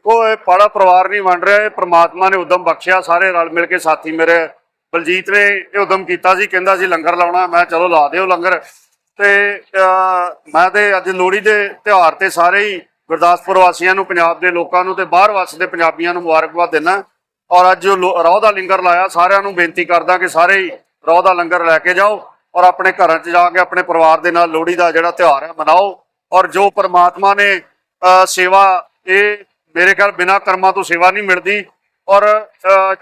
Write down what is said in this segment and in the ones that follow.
ਦੇਖੋ, ਇਹ ਪਾੜਾ ਪਰਿਵਾਰ ਨਹੀਂ ਵੰਡ ਰਿਹਾ, ਇਹ ਪ੍ਰਮਾਤਮਾ ਨੇ ਉਦਮ ਬਖਸ਼ਿਆ, ਸਾਰੇ ਰਲ ਮਿਲ ਕੇ ਸਾਥੀ ਮੇਰੇ ਬਲਜੀਤ ਨੇ ਇਹ ਉਦਮ ਕੀਤਾ ਸੀ, ਕਹਿੰਦਾ ਸੀ ਲੰਗਰ ਲਾਉਣਾ, ਮੈਂ ਚਲੋ ਲਾ ਦਿਓ ਲੰਗਰ। ਤੇ ਮੈਂ ਤੇ ਅੱਜ ਲੋਹੜੀ ਦੇ ਤਿਉਹਾਰ ਤੇ ਸਾਰੇ ਹੀ ਗੁਰਦਾਸਪੁਰ ਵਾਸੀਆਂ ਨੂੰ, ਪੰਜਾਬ ਦੇ ਲੋਕਾਂ ਨੂੰ ਤੇ ਬਾਹਰ ਵਸਦੇ ਪੰਜਾਬੀਆਂ ਨੂੰ ਮੁਬਾਰਕਬਾਦ ਦਿੰਦਾ। ਔਰ ਅੱਜ ਜੋ ਰੋਹ ਦਾ ਲੰਗਰ ਲਾਇਆ, ਸਾਰਿਆਂ ਨੂੰ ਬੇਨਤੀ ਕਰਦਾ ਕਿ ਸਾਰੇ ਹੀ ਰੋਹ ਦਾ ਲੰਗਰ ਲੈ ਕੇ ਜਾਓ ਔਰ ਆਪਣੇ ਘਰਾਂ 'ਚ ਜਾ ਕੇ, ਆਪਣੇ ਪਰਿਵਾਰ ਦੇ ਨਾਲ ਲੋਹੜੀ ਦਾ ਜਿਹੜਾ ਤਿਉਹਾਰ ਹੈ, ਮਨਾਓ। ਔਰ ਜੋ ਪਰਮਾਤਮਾ ਨੇ ਸੇਵਾ, ਇਹ ਮੇਰੇ ਖਿਆਲ ਬਿਨਾਂ ਕਰਮਾਂ ਤੋਂ ਸੇਵਾ ਨਹੀਂ ਮਿਲਦੀ ਔਰ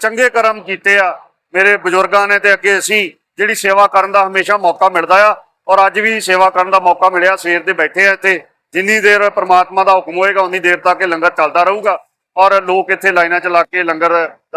ਚੰਗੇ ਕਰਮ ਕੀਤੇ ਆ। ਮੇਰੇ ਬਜ਼ੁਰਗਾਂ ਨੇ ਤੇ ਅੱਗੇ ਅਸੀਂ ਜਿਹੜੀ ਸੇਵਾ ਕਰਨ ਦਾ ਹਮੇਸ਼ਾ ਮੌਕਾ ਮਿਲਦਾ ਆ ਔਰ ਅੱਜ ਵੀ ਸੇਵਾ ਕਰਨ ਦਾ ਮੌਕਾ ਮਿਲਿਆ। ਸਵੇਰ ਦੇ ਬੈਠੇ ਆ ਇੱਥੇ। ਜਿੰਨੀ ਦੇਰ ਪ੍ਰਮਾਤਮਾ ਦਾ ਹੁਕਮ ਹੋਏਗਾ, ਉਨੀ ਦੇਰ ਤੱਕ ਇਹ ਲੰਗਰ ਚੱਲਦਾ ਰਹੂਗਾ। ਔਰ ਲੋਕ ਇੱਥੇ ਲਾਈਨਾਂ 'ਚ ਲਾ ਕੇ ਲੰਗਰ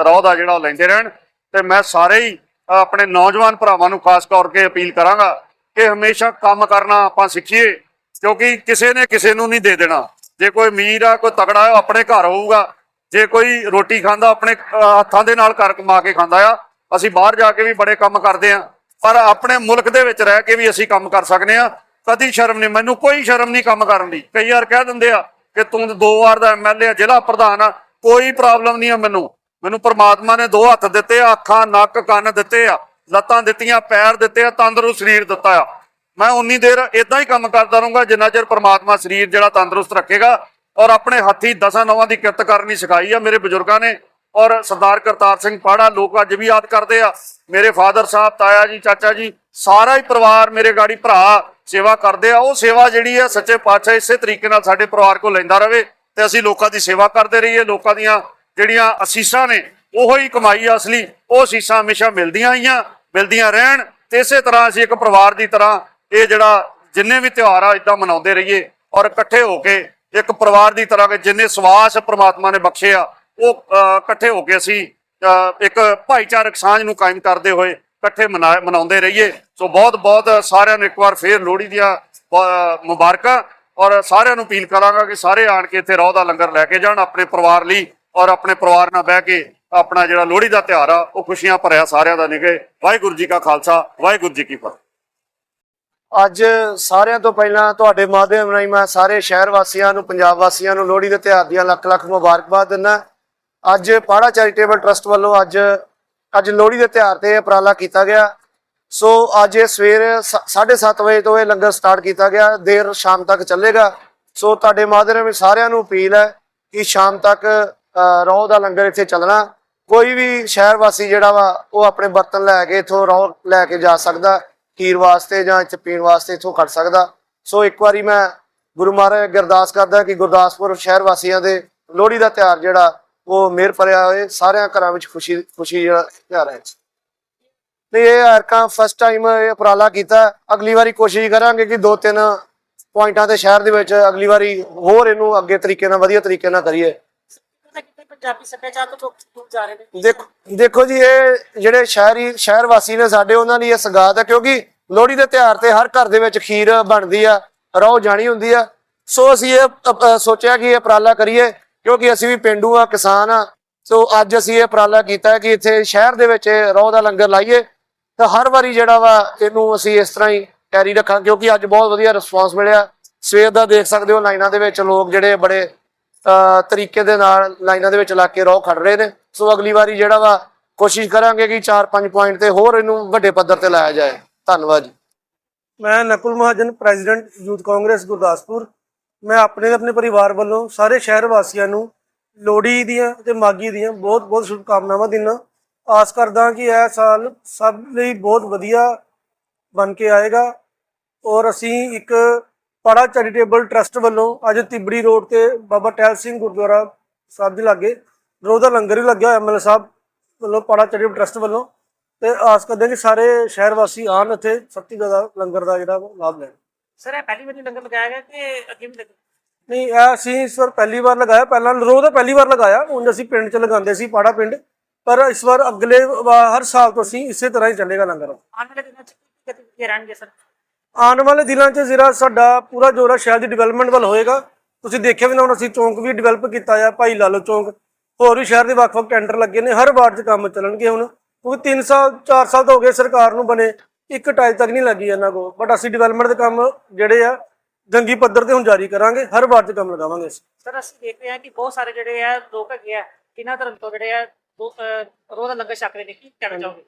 ਰੋਹ ਦਾ ਜਿਹੜਾ ਉਹ ਲੈਂਦੇ ਰਹਿਣ। ਤੇ ਮੈਂ ਸਾਰੇ ਹੀ ਆਪਣੇ ਨੌਜਵਾਨ ਭਰਾਵਾਂ ਨੂੰ ਖਾਸ ਤੌਰ ਕੇ ਅਪੀਲ ਕਰਾਂਗਾ ਕਿ ਹਮੇਸ਼ਾ ਕੰਮ ਕਰਨਾ ਆਪਾਂ ਸਿੱਖੀਏ, ਕਿਉਂਕਿ ਕਿਸੇ ਨੇ ਕਿਸੇ ਨੂੰ ਨਹੀਂ ਦੇ ਦੇਣਾ। ਜੇ ਕੋਈ ਅਮੀਰ ਆ, ਕੋਈ ਤਗੜਾ ਆ ਆਪਣੇ ਘਰ ਹੋਊਗਾ। ਜੇ ਕੋਈ ਰੋਟੀ ਖਾਂਦਾ, ਆਪਣੇ ਹੱਥਾਂ ਦੇ ਨਾਲ ਘਰ ਕਮਾ ਕੇ ਖਾਂਦਾ ਆ, ਅਸੀਂ ਬਾਹਰ ਜਾ ਕੇ ਵੀ ਬੜੇ ਕੰਮ ਕਰਦੇ ਆ। ਪਰ ਆਪਣੇ ਮੁਲਕ ਦੇ ਵਿੱਚ ਰਹਿ ਕੇ ਵੀ ਅਸੀਂ ਕੰਮ ਕਰ ਸਕਦੇ ਆ। ਕਦੀ ਸ਼ਰਮ ਨਹੀਂ, ਮੈਨੂੰ ਕੋਈ ਸ਼ਰਮ ਨਹੀਂ ਕੰਮ ਕਰਨ ਦੀ। ਕਈ ਵਾਰ ਕਹਿ ਦਿੰਦੇ ਆ ਕਿ ਤੂੰ ਦੋ ਵਾਰ ਦਾ ਐਮਐਲਏ ਆ, ਜ਼ਿਲ੍ਹਾ ਪ੍ਰਧਾਨ ਆ, ਕੋਈ ਪ੍ਰੋਬਲਮ ਨਹੀਂ ਆ ਮੈਨੂੰ। ਮੈਨੂੰ ਪ੍ਰਮਾਤਮਾ ਨੇ ਦੋ ਹੱਥ ਦਿੱਤੇ ਆ, ਅੱਖਾਂ, ਨੱਕ, ਕੰਨ ਦਿੱਤੇ ਆ, ਲੱਤਾਂ ਦਿੱਤੀਆਂ, ਪੈਰ ਦਿੱਤੇ ਆ, ਤੰਦਰੁਸਤ ਸਰੀਰ ਦਿੱਤਾ ਆ। ਮੈਂ ਉਨੀ ਦੇਰ ਇਦਾਂ ਹੀ ਕੰਮ ਕਰਦਾ ਰਹੂੰਗਾ, ਜਿੰਨਾ ਚਿਰ ਪ੍ਰਮਾਤਮਾ ਸਰੀਰ ਜਿਹੜਾ ਤੰਦਰੁਸਤ ਰੱਖੇਗਾ ਔਰ ਆਪਣੇ ਹੱਥੀ ਦਸਾਂ ਨਵਾਂ ਦੀ ਕਿਰਤ ਕਰਨੀ ਸਿਖਾਈ ਆ ਮੇਰੇ ਬਜ਼ੁਰਗਾਂ ਨੇ ਔਰ ਸਰਦਾਰ ਕਰਤਾਰ ਸਿੰਘ ਪਾੜਾ ਲੋਕ ਅੱਜ ਵੀ ਯਾਦ ਕਰਦੇ ਆ, ਮੇਰੇ ਫਾਦਰ ਸਾਹਿਬ, ਤਾਇਆ ਜੀ, ਚਾਚਾ ਜੀ, ਸਾਰਾ ਹੀ ਪਰਿਵਾਰ ਮੇਰੇ ਗਾੜੀ ਭਰਾ ਸੇਵਾ ਕਰਦੇ ਆ, ਉਹ ਸੇਵਾ ਜਿਹੜੀ ਆ ਸੱਚੇ ਪਾਤਸ਼ਾਹ ਇਸੇ ਤਰੀਕੇ ਨਾਲ ਸਾਡੇ ਪਰਿਵਾਰ ਕੋਲ ਲੈਂਦਾ ਰਵੇ ਤੇ ਅਸੀਂ ਲੋਕਾਂ ਦੀ ਸੇਵਾ ਕਰਦੇ ਰਹੀਏ, ਲੋਕਾਂ ਦੀਆਂ ਜਿਹੜੀਆਂ ਅਸੀਸਾਂ ਨੇ ਉਹੋ ਹੀ ਕਮਾਈ ਆ ਅਸਲੀ, ਉਹ ਅਸੀਸਾਂ ਹਮੇਸ਼ਾ ਮਿਲਦੀਆਂ ਆਈਆਂ, ਮਿਲਦੀਆਂ ਰਹਿਣ ਤੇ ਇਸੇ ਤਰ੍ਹਾਂ ਅਸੀਂ ਇੱਕ ਪਰਿਵਾਰ ਦੀ ਤਰ੍ਹਾਂ ਇਹ ਜਿਹੜਾ ਜਿੰਨੇ ਵੀ ਤਿਉਹਾਰ ਆ, ਇਦਾਂ ਮਨਾਉਂਦੇ ਰਹੀਏ ਔਰ ਇਕੱਠੇ ਹੋ ਕੇ ਇੱਕ ਪਰਿਵਾਰ ਦੀ ਤਰ੍ਹਾਂ ਕਿ ਜਿੰਨੇ ਸਵਾਸ ਪ੍ਰਮਾਤਮਾ ਨੇ ਬਖਸ਼ੇ ਆ, ਉਹ ਇਕੱਠੇ ਹੋ ਕੇ ਅਸੀਂ ਇੱਕ ਭਾਈਚਾਰਕ ਸਾਂਝ ਨੂੰ ਕਾਇਮ ਕਰਦੇ ਹੋਏ ਇਕੱਠੇ ਮਨਾ- ਮਨਾਉਂਦੇ ਰਹੀਏ। ਸੋ ਬਹੁਤ ਬਹੁਤ ਸਾਰਿਆਂ ਨੂੰ ਇੱਕ ਵਾਰ ਫੇਰ ਲੋਹੜੀ ਦੀਆਂ ਮੁਬਾਰਕਾਂ ਔਰ ਸਾਰਿਆਂ ਨੂੰ ਅਪੀਲ ਕਰਾਂਗਾ ਕਿ ਸਾਰੇ ਆਣ ਕੇ ਇੱਥੇ ਰੋਹ ਦਾ ਲੰਗਰ ਲੈ ਕੇ ਜਾਣ ਆਪਣੇ ਪਰਿਵਾਰ ਲਈ ਔਰ ਆਪਣੇ ਪਰਿਵਾਰ ਨਾਲ ਬਹਿ ਕੇ ਆਪਣਾ ਜਿਹੜਾ ਲੋਹੜੀ ਦਾ ਤਿਉਹਾਰ ਆ, ਉਹ ਖੁਸ਼ੀਆਂ ਭਰਿਆ ਸਾਰਿਆਂ ਦਾ ਨਿਕਲੇ ਵਾਹਿਗੁਰੂ ਜੀ ਕਾ ਖਾਲਸਾ, ਵਾਹਿਗੁਰੂ ਜੀ ਕੀ ਫਤਿਹ। ਅੱਜ ਸਾਰਿਆਂ ਤੋਂ ਪਹਿਲਾਂ ਤੁਹਾਡੇ ਮਾਧਿਅਮ ਰਾਹੀਂ ਮੈਂ ਸਾਰੇ ਸ਼ਹਿਰ ਵਾਸੀਆਂ ਨੂੰ, ਪੰਜਾਬ ਵਾਸੀਆਂ ਨੂੰ ਲੋਹੜੀ ਦੇ ਤਿਉਹਾਰ ਦੀਆਂ ਲੱਖ ਲੱਖ ਮੁਬਾਰਕਬਾਦ ਦਿੰਦਾ। ਅੱਜ ਪਾੜਾ ਚੈਰੀਟੇਬਲ ਟਰਸਟ ਵੱਲੋਂ ਅੱਜ ਅੱਜ ਲੋਹੜੀ ਦੇ ਤਿਉਹਾਰ ਤੇ ਉਪਰਾਲਾ ਕੀਤਾ ਗਿਆ। ਸੋ ਅੱਜ ਇਹ ਸਵੇਰ 7:30 ਵਜੇ ਤੋਂ ਇਹ ਲੰਗਰ ਸਟਾਰਟ ਕੀਤਾ ਗਿਆ। ਦੇਰ ਸ਼ਾਮ ਤੱਕ ਚੱਲੇਗਾ। ਸੋ ਤੁਹਾਡੇ ਮਾਧਿਅਮ ਰਾਹੀਂ ਸਾਰਿਆਂ ਨੂੰ ਅਪੀਲ ਹੈ ਕਿ ਸ਼ਾਮ ਤੱਕ ਰੋਹ ਦਾ ਲੰਗਰ ਇੱਥੇ ਚੱਲਣਾ। ਕੋਈ ਵੀ ਸ਼ਹਿਰ ਵਾਸੀ ਜਿਹੜਾ ਵਾ, ਉਹ ਆਪਣੇ ਬਰਤਨ ਲੈ ਕੇ ਇਥੋਂ ਰੋਹ ਲੈ ਕੇ ਜਾ ਸਕਦਾ। ਖੀਰ ਵਾਸਤੇ ਜਾਂ ਇੱਥੇ ਪੀਣ ਵਾਸਤੇ ਇਥੋਂ ਖੜ ਸਕਦਾ। ਸੋ ਇੱਕ ਵਾਰੀ ਮੈਂ ਗੁਰੂ ਮਹਾਰਾਜ ਅੱਗੇ ਅਰਦਾਸ ਕਰਦਾ ਕਿ ਗੁਰਦਾਸਪੁਰ ਸ਼ਹਿਰ ਵਾਸੀਆਂ ਦੇ ਲੋਹੜੀ ਦਾ ਤਿਉਹਾਰ ਜਿਹੜਾ, ਉਹ ਮਿਹਰ ਭਰਿਆ ਹੋਏ, ਸਾਰਿਆਂ ਘਰਾਂ ਵਿੱਚ ਖੁਸ਼ੀ ਖੁਸ਼ੀ ਜਿਹੜਾ ਤਿਉਹਾਰ ਹੈ। ਤੇ ਇਹ ਹਰਕਾਂ ਫਸਟ ਟਾਈਮ ਇਹ ਉਪਰਾਲਾ ਕੀਤਾ। ਅਗਲੀ ਵਾਰੀ ਕੋਸ਼ਿਸ਼ ਕਰਾਂਗੇ ਕਿ ਦੋ ਤਿੰਨ ਪੁਆਇੰਟਾਂ ਤੇ ਸ਼ਹਿਰ ਦੇ ਵਿੱਚ ਅਗਲੀ ਵਾਰੀ ਹੋਰ ਇਹਨੂੰ ਅੱਗੇ ਤਰੀਕੇ ਨਾਲ, ਵਧੀਆ ਤਰੀਕੇ ਨਾਲ ਕਰੀਏ। ਪੰਜਾਬੀ ਸੱਭਿਆਚਾਰ ਤੋਂ ਲੋਕ ਦੂਰ ਜਾ ਰਹੇ ਨੇ। ਦੇਖੋ ਦੇਖੋ ਜੀ, ਇਹ ਜਿਹੜੇ ਸ਼ਹਿਰੀ ਸ਼ਹਿਰ ਵਾਸੀ ਨੇ ਸਾਡੇ, ਉਹਨਾਂ ਲਈ ਇਹ ਸਗਾਤ ਹੈ, ਕਿਉਂਕਿ ਲੋਹੜੀ ਦੇ ਤਿਉਹਾਰ ਤੇ ਹਰ ਘਰ ਦੇ ਵਿੱਚ ਖੀਰ ਬਣਦੀ ਆ, ਰੋਹ ਜਾਣੀ ਹੁੰਦੀ ਆ। ਸੋ ਅਸੀਂ ਇਹ ਸੋਚਿਆ ਕਿ ਇਹ ਉਪਰਾਲਾ ਕਰੀਏ, ਕਿਉਂਕਿ ਅਸੀਂ ਵੀ ਪਿੰਡੂ ਆ, ਕਿਸਾਨ ਆ। ਸੋ ਅੱਜ ਅਸੀਂ ਇਹ ਉਪਰਾਲਾ ਕੀਤਾ ਕਿ ਇੱਥੇ ਸ਼ਹਿਰ ਦੇ ਵਿੱਚ ਰੋਹ ਦਾ ਲੰਗਰ ਲਾਈਏ। ਤਾਂ ਹਰ ਵਾਰੀ ਜਿਹੜਾ ਵਾ, ਇਹਨੂੰ ਅਸੀਂ ਇਸ ਤਰ੍ਹਾਂ ਹੀ ਕੈਰੀ ਰੱਖਾਂ, ਕਿਉਂਕਿ ਅੱਜ ਬਹੁਤ ਵਧੀਆ ਰਿਸਪਾਂਸ ਮਿਲਿਆ। ਸਵੇਰ ਦਾ ਦੇਖ ਸਕਦੇ ਹੋ, ਲਾਈਨਾਂ ਦੇ ਵਿੱਚ ਲੋਕ ਜਿਹੜੇ ਬੜੇ ਤਰੀਕੇ ਦੇ ਨਾਲ ਲਾਈਨਾਂ ਦੇ ਵਿੱਚ ਲਾ ਕੇ ਰੋਹ ਖੜ ਰਹੇ ਨੇ। ਸੋ ਅਗਲੀ ਵਾਰੀ ਜਿਹੜਾ ਵਾ, ਕੋਸ਼ਿਸ਼ ਕਰਾਂਗੇ ਕਿ 4-5 ਪੁਆਇੰਟ ਤੇ ਹੋਰ ਇਹਨੂੰ ਵੱਡੇ ਪੱਧਰ ਤੇ ਲਾਇਆ ਜਾਏ। ਧੰਨਵਾਦ ਜੀ। ਮੈਂ ਨਕੁਲ ਮਹਾਜਨ, ਪ੍ਰੈਜ਼ੀਡੈਂਟ ਯੂਥ ਕਾਂਗਰਸ, ਗੁਰਦਾਸਪੁਰ। ਮੈਂ ਆਪਣੇ ਤੇ ਆਪਣੇ ਪਰਿਵਾਰ ਵੱਲੋਂ ਸਾਰੇ ਸ਼ਹਿਰ ਵਾਸੀਆਂ ਨੂੰ ਲੋਹੜੀ ਦੀਆਂ ਤੇ ਮਾਗੀ ਦੀਆਂ ਬਹੁਤ ਬਹੁਤ ਸ਼ੁਭਕਾਮਨਾਵਾਂ ਦਿੰਦਾ ਆਸ ਕਰਦਾ ਕਿ ਇਹ ਸਾਲ ਸਭ ਲਈ ਬਹੁਤ ਵਧੀਆ ਬਣ ਕੇ ਆਏਗਾ। ਔਰ ਅਸੀਂ ਇੱਕ ਪੜਾ ਚੈਰੀਟੇਬਲ ਟਰਸਟ ਵੱਲੋਂ ਅੱਜ ਤਿਬੜੀ ਰੋਡ ਤੇ ਬਾਬਾ ਟਹਿਲ ਸਿੰਘ ਗੁਰਦੁਆਰਾ ਸਾਹਿਬ ਦੇ ਲਾਗੇ ਰੋਜ਼ ਦਾ ਲੰਗਰ ਵੀ ਲੱਗਿਆ ਹੋਇਆ ਐਮਐਲਏ ਸਾਹਿਬ ਵੱਲੋਂ ਪੜਾ ਚੈਰੀਟੇਬਲ ਟਰਸਟ ਵੱਲੋਂ। ਤੇ ਆਸ ਕਰਦੇ ਹਾਂ ਕਿ ਸਾਰੇ ਸ਼ਹਿਰ ਵਾਸੀ ਆਣ ਇੱਥੇ ਸਖਤੀ ਦਾ ਲੰਗਰ ਦਾ ਜਿਹੜਾ ਲਾਭ ਲੈਣ। ਸਰ ਇਹ ਪਹਿਲੀ ਵਾਰੀ ਲੰਗਰ ਲਗਾਇਆ ਗਿਆ ਕਿ ਅੱਗੇ ਵੀ ਲੱਗਾ ਨਹੀਂ ਇਹ ਅਸੀਂ ਇਸ ਵਾਰ ਪਹਿਲੀ ਵਾਰ ਲਗਾਇਆ। ਪਹਿਲਾਂ ਰੋਜ਼ ਦਾ ਪਹਿਲੀ ਵਾਰ ਲਗਾਇਆ। ਹੁਣ ਅਸੀਂ ਪਿੰਡ 'ਚ ਲਗਾਉਂਦੇ ਸੀ ਪਾੜਾ ਪਿੰਡ। ਪਰ ਇਸ ਵਾਰ ਅਗਲੇ ਵਾ- ਹਰ ਸਾਲ ਤੋਂ ਅਸੀਂ ਇਸੇ ਤਰ੍ਹਾਂ ਹੀ ਚੱਲੇਗਾ ਲੰਗਰ। ਆਉਣ ਵਾਲੇ ਦਿਨਾਂ ਚ ਕੀ ਗਤੀਵਿਧੀਆਂ ਰਹਿਣਗੇ ਸਰ? ਆਉਣ ਵਾਲੇ ਦਿਨਾਂ 'ਚ ਜਿਹੜਾ ਸਾਡਾ ਪੂਰਾ ਜੋਰਾ ਸ਼ਹਿਰ ਦੀ ਡਿਵੈਲਪਮੈਂਟ ਵੱਲ ਹੋਏਗਾ। ਤੁਸੀਂ ਦੇਖਿਆ ਵੀ ਨਾ ਹੁਣ ਅਸੀਂ ਚੌਂਕ ਵੀ ਡਿਵੈਲਪ ਕੀਤਾ ਆ, ਭਾਈ ਲਾਲੋ ਚੌਂਕ। ਹੋਰ ਵੀ ਸ਼ਹਿਰ ਦੇ ਵੱਖ-ਵੱਖ ਟੈਂਡਰ ਲੱਗੇ ਨੇ, ਹਰ ਵਾਰਡ 'ਚ ਕੰਮ ਚੱਲਣਗੇ ਹੁਣ। ਕਿਉਂਕਿ 3 ਸਾਲ 4 ਸਾਲ ਤਾਂ ਹੋ ਗਏ ਸਰਕਾਰ ਨੂੰ ਬਣੇ, ਇੱਕ ਟਾਈਲ ਤੱਕ ਨਹੀਂ ਲੱਗੀ ਇਹਨਾਂ ਕੋ ਬਟ ਅਸੀਂ ਡਿਵੈਲਪਮੈਂਟ ਦੇ ਕੰਮ ਜਿਹੜੇ ਆ, ਜੰਗੀ ਪੱਧਰ ਤੇ ਹੁਣ ਜਾਰੀ ਕਰਾਂਗੇ, ਹਰ ਵਾਰ 'ਚ ਕੰਮ ਲਗਾਵਾਂਗੇ ਸਰ ਅਸੀਂ ਦੇਖ ਰਹੇ ਹਾਂ ਕਿ ਬਹੁਤ ਸਾਰੇ ਜਿਹੜੇ ਆ ਲੋਕ ਹੈਗੇ ਆ ਇਹਨਾਂ ਧਰਮ ਤੋਂ ਜਿਹੜੇ ਆ ਰੋਜ਼ ਲੰਗਰ ਛਕ ਰਹੇ ਨੇ। ਕੀ ਕਹਿਣਾ ਚਾਹੋਗੇ?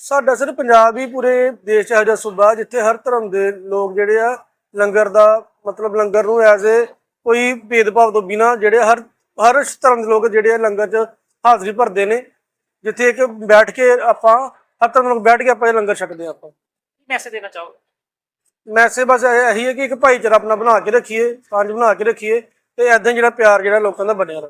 ਸਾਡਾ ਸਿਰ ਪੰਜਾਬ ਹੀ ਪੂਰੇ ਦੇਸ਼ ਇਹੋ ਜਿਹਾ ਸੂਬਾ ਜਿੱਥੇ ਹਰ ਧਰਮ ਦੇ ਲੋਕ ਜਿਹੜੇ ਆ ਲੰਗਰ ਦਾ ਮਤਲਬ ਲੰਗਰ ਨੂੰ ਐਜ਼ ਏ ਕੋਈ ਭੇਦਭਾਵ ਤੋਂ ਬਿਨਾ ਜਿਹੜੇ ਹਰ ਹਰ ਧਰਮ ਦੇ ਲੋਕ ਜਿਹੜੇ ਆ ਲੰਗਰ 'ਚ ਹਾਜ਼ਰੀ ਭਰਦੇ ਨੇ ਜਿੱਥੇ ਕਿ ਬੈਠ ਕੇ ਆਪਾਂ ਹਰ ਧਰਮ ਦੇ ਲੋਕ ਬੈਠ ਕੇ ਆਪਾਂ ਇਹ ਲੰਗਰ ਛਕਦੇ ਆਪਾਂ। ਮੈਸੇਜ ਦੇਣਾ ਚਾਹੋਗੇ? ਮੈਸੇਜ ਬਸ ਇਹ ਇਹੀ ਹੈ ਕਿ ਇੱਕ ਭਾਈਚਾਰਾ ਆਪਣਾ ਬਣਾ ਕੇ ਰੱਖੀਏ ਸਾਂਝ ਬਣਾ ਕੇ ਰੱਖੀਏ ਤੇ ਐਦਾਂ ਜਿਹੜਾ ਪਿਆਰ ਜਿਹੜਾ ਲੋਕਾਂ ਦਾ ਬਣਿਆ ਰਹੇ।